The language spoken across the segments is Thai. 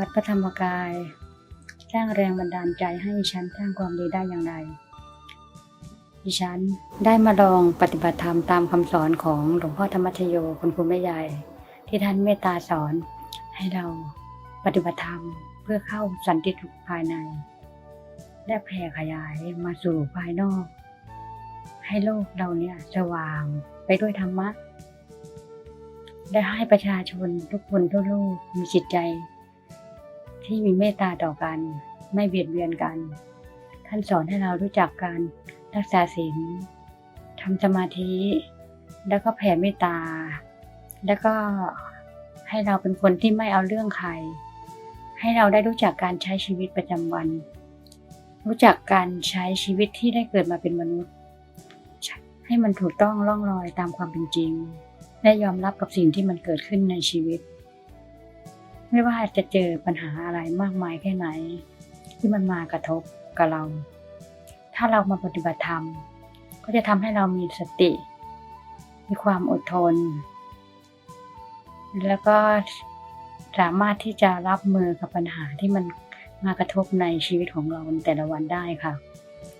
วัดพระธรรมกายสร้างแรงบันดาลใจให้ฉันสร้างความดีได้อย่างไร ดิฉันได้มาลองปฏิบัติธรรมตามคำสอนของหลวงพ่อธรรมชโยคุณครูแม่ใหญ่ที่ท่านเมตตาสอนให้เราปฏิบัติธรรมเพื่อเข้าสันติสุขภายใน และแผ่ขยายมาสู่ภายนอก ให้โลกเราเนี่ยสว่างไปด้วยธรรมะ และให้ประชาชนทุกคนทั่วโลกมีจิตใจ ที่มีเมตตาต่อกัน ไม่เบียดเบียนกัน ท่านสอนให้เรารู้จักการรักษาศีลทำสมาธิ แล้วก็แผ่เมตตา แล้วก็ให้เราเป็นคนที่ไม่เอาเรื่องใคร ให้เราได้รู้จักการใช้ชีวิตประจำวัน รู้จักการใช้ชีวิตที่ได้เกิดมาเป็นมนุษย์ ให้มันถูกต้องล่องรอยตามความเป็นจริง และยอมรับกับสิ่งที่มันเกิดขึ้นในชีวิต ไม่ว่าจะเจอปัญหาอะไรมากมายแค่ไหน ที่มันมากระทบกับเรา ถ้าเรามาปฏิบัติธรรม ก็จะทำให้เรามีสติ มีความอดทน แล้วก็สามารถที่จะรับมือกับปัญหาที่มันมากระทบในชีวิตของเราในแต่ละวันได้ค่ะ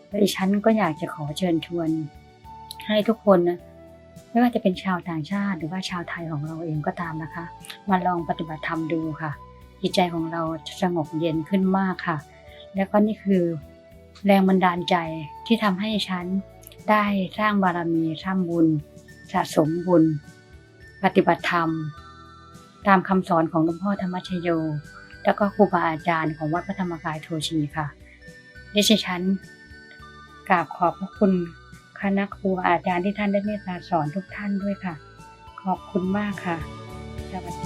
และดิฉันก็อยากจะขอเชิญชวน ให้ทุกคนนะ ไม่ว่าจะเป็นชาวต่างชาติ หรือว่าชาวไทยของเราเองก็ตามนะคะ มาลองปฏิบัติธรรมดูค่ะ จิตใจของเราจะสงบเย็นขึ้นมากค่ะ แล้วก็นี่คือแรงบันดาลใจที่ทำให้ฉันได้สร้างบารมีสร้างบุญ สะสมบุญ ปฏิบัติธรรม ตามคำสอนของหลวงพ่อธรรมชโย แล้วก็ครูบาอาจารย์ของวัดพระธรรมกายโทชีค่ะดิฉันกราบขอบพระคุณ คณะครูอาจารย์ที่ท่านได้เมตตาสอนทุกท่านด้วยค่ะ ขอบคุณมากค่ะสวัสดี